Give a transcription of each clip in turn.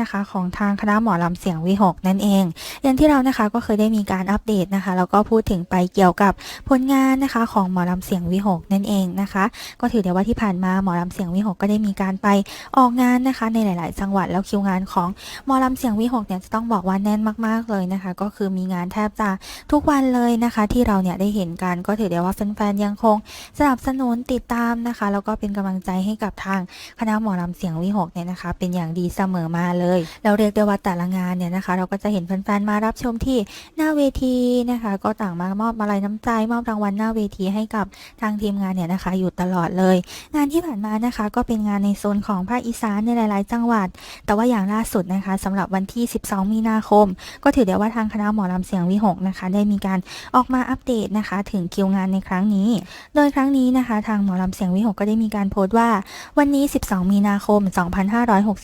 นะคะของทางคณะหมอลำเสียงวิหกนั่นเอง อย่างที่เรานะคะก็เคยได้มีการอัปเดตนะคะแล้วก็พูดถึงไปเกี่ยวกับผลงานนะคะของหมอลำเสียงวิหกนั่นเองนะคะ ก็ถือได้ว่าที่ผ่านมาหมอลำเสียงวิหกก็ได้มีการไปออกงานนะคะในหลาย ๆ จังหวัดแล้วคิวงานของหมอลำเสียงวิหกเนี่ยจะต้องบอกว่าแน่นมาก ๆ เลยนะคะ ก็คือมีงานแทบจะทุกวันเลยนะคะ ที่เราเนี่ยได้เห็นกันก็ถือได้ว่าแฟน ๆ ยังคงสนับสนุนติดตามนะคะ แล้วก็เป็นกำลังใจให้กับทางคณะหมอลำเสียงวิหกเนี่ยนะคะ เป็นอย่างดีเสมอมาเลยเราเรียกได้ว่าแต่ละงานเนี่ยนะคะ เราก็จะเห็นแฟนๆมารับชมที่หน้าเวทีนะคะ ก็ต่างมามอบมาลัยน้ำใจ มอบรางวัลหน้าเวทีให้กับทางทีมงานเนี่ยนะคะ อยู่ตลอดเลย งานที่ผ่านมานะคะ ก็เป็นงานในโซนของภาคอีสานในหลายๆ จังหวัด แต่ว่าอย่างล่าสุดนะคะสำหรับวันที่ 12 มีนาคม ก็ถือได้ว่าทางคณะหมอลำเสียงวิหกนะคะ ได้มีการออกมาอัปเดตนะคะ ถึงคิวงานในครั้งนี้ โดยครั้งนี้นะคะ ทางหมอลำเสียงวิหกก็ได้มีการโพสต์ว่า วันนี้ 12 มีนาคม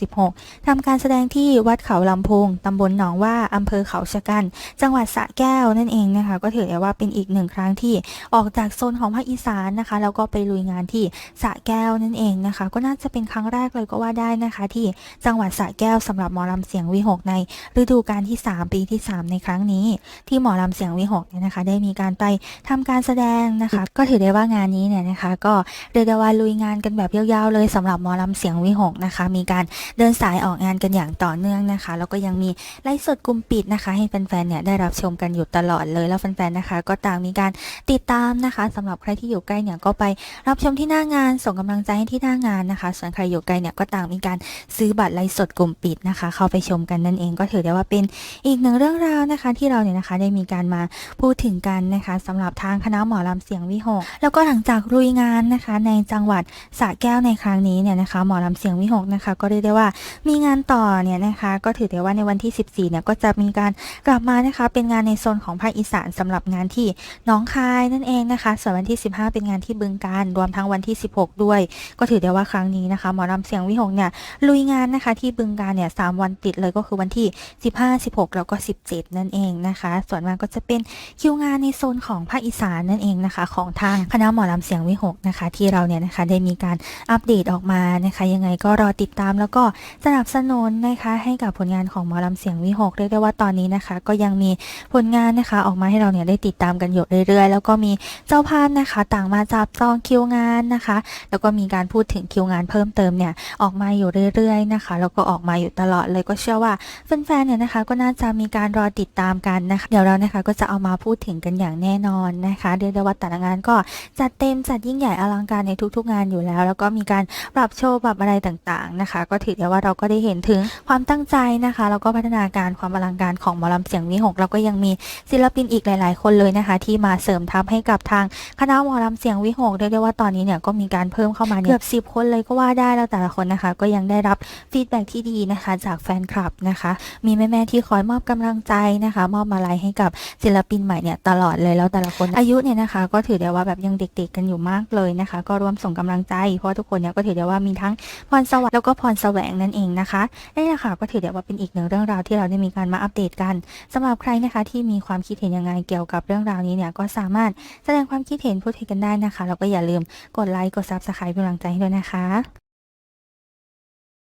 2566ทำการแสดงที่วัดเขาลำพงตำบลหนองว่าอำเภอเขาชะกัน จังหวัดสระแก้วนั่นเองนะคะ ก็ถือได้ว่าเป็นอีกหนึ่งครั้งที่ออกจากโซนของภาคอีสานนะคะ แล้วก็ไปลุยงานที่สระแก้วนั่นเองนะคะ ก็น่าจะเป็นครั้งแรกเลยก็ว่าได้นะคะ ที่จังหวัดสระแก้วสำหรับหมอลำเสียงวิหกใน ฤดูกาลที่ 3 ปีที่ 3 ในครั้งนี้ ที่หมอลำเสียงวิหกเนี่ยนะคะ ได้มีการไปทำการแสดงนะคะ ก็ถือได้ว่างานนี้เนี่ยนะคะ ก็เรียกได้ว่าลุยงานกันแบบยาวๆเลยสำหรับหมอลำเสียงวิหกนะคะ มีการเดินสายออกงานกันอย่างต่อเนื่องนะคะ แล้วก็ยังมีไลฟ์สดกลุ่มปิดนะคะ ให้แฟนๆเนี่ยได้รับชมกันอยู่ตลอดเลย แล้วแฟนๆนะคะ ก็ต่างมีการติดตามนะคะสำหรับใครที่อยู่ใกล้เนี่ยก็ไปรับชมที่หน้างาน ส่งกำลังใจให้ที่หน้างานนะคะ ส่วนใครอยู่ไกลเนี่ยก็ต่างมีการซื้อบัตรไลฟ์สดกลุ่มปิดนะคะ เข้าไปชมกันนั่นเองก็ถือได้ว่าเป็นอีกหนึ่งเรื่องราวนะคะ ที่เราเนี่ยนะคะได้มีการมาพูดถึงกันนะคะสำหรับทางคณะหมอลำเสียงวิหกแล้วก็หลังจากลุยงานนะคะ ในจังหวัดสระแก้วในครั้งนี้เนี่ยนะคะ หมอลำเสียงวิหกนะคะ ก็เรียกได้ว่ามีงานต่อต่อเนี่ยนะคะก็ถือได้ว่าในวันที่ 14เนี่ยก็จะมีการกลับมานะคะเป็นงานในโซนของภาคอีสานสำหรับงานที่หน้องคายนั่นเองนะคะส่วนวันที่ 15 เป็นงานที่บึงการรวมทั้งวันที่ 16 ด้วย ก็ถือได้ว่าครั้งนี้นะคะหมอลำเสียงวิหกเนี่ยลุยงานนะคะที่บึงการเนี่ยสามวันติดเลยก็คือวันที่ 15 16 แล้วก็ 17 นั่นเองนะคะ ส่วนมากก็จะเป็นคิวงานในโซนของภาคอีสานนั่นเองนะคะ ของทางคณะหมอลำเสียงวิหกนะคะ ที่เราเนี่ยนะคะได้มีการอัปเดตออกมานะคะ ยังไงก็รอติดตามแล้วก็สนับสนุนนะคะให้กับผลงานของหมอลำเสียงวิหกเรียกได้ว่าตอนนี้นะคะ ก็ยังมีผลงานนะคะออกมาให้เราเนี่ยได้ติดตามกันอยู่เรื่อยๆ แล้วก็มีเจ้าภาพนะคะ ต่างมาจับจองคิวงานนะคะ แล้วก็มีการพูดถึงคิวงานเพิ่มเติมเนี่ยออกมาอยู่เรื่อยๆนะคะแล้วก็ออกมาอยู่ตลอดเลยก็เชื่อว่าแฟนๆเนี่ยนะคะก็น่าจะมีการรอติดตามกันนะคะ เดี๋ยวเรานะคะก็จะเอามาพูดถึงกันอย่างแน่นอนนะคะเรียกได้ว่าแต่ละงานก็จัดเต็มจัดยิ่งใหญ่อลังการในทุกๆงานอยู่แล้ว แล้วก็มีการปรับโชว์ปรับอะไรต่างๆนะคะ ก็ถือได้ว่าเราก็ได้เห็นถึงความตั้งใจนะคะ แล้วก็พัฒนาการความอลังการของหมอลำเสียงวิหกแล้วก็ยังมีศิลปินอีกหลาย ๆ คนเลยนะคะ ที่มาเสริมทัพให้กับทางคณะหมอลำเสียงวิหกเรียกได้ว่าตอนนี้เนี่ยก็มีการเพิ่มเข้ามาเนี่ยเกือบสิบคนเลยก็ว่าได้แล้วแต่ละคนนะคะ ก็ยังได้รับฟีดแบ็กที่ดีนะคะ จากแฟนคลับนะคะ มีแม่ๆที่คอยมอบกำลังใจนะคะ มอบมาลัยให้กับศิลปินใหม่เนี่ยตลอดเลยแล้วแต่ละคนอายุเนี่ยนะคะ ก็ถือได้ว่าแบบยังเด็ก ๆ กันอยู่มากเลยนะคะ ก็ร่วมส่งกำลังใจเพราะทุกคนเนี่ยก็ถือได้ว่ามีทั้งพรสวรรค์แล้วก็พรแสวงนั่นเองนะคะนี่แหละค่ะก็ถือได้ว่าเป็นอีกหนึ่งเรื่องราวที่เราได้มีการมาอัปเดตกันสำหรับใครนะคะที่มีความคิดเห็นยังไงเกี่ยวกับเรื่องราวนี้เนี่ยก็สามารถแสดงความคิดเห็นพูดคุยกันได้นะคะแล้วก็อย่าลืมกดไลค์กดซับสไครป์เป็นกำลังใจให้ด้วยนะคะ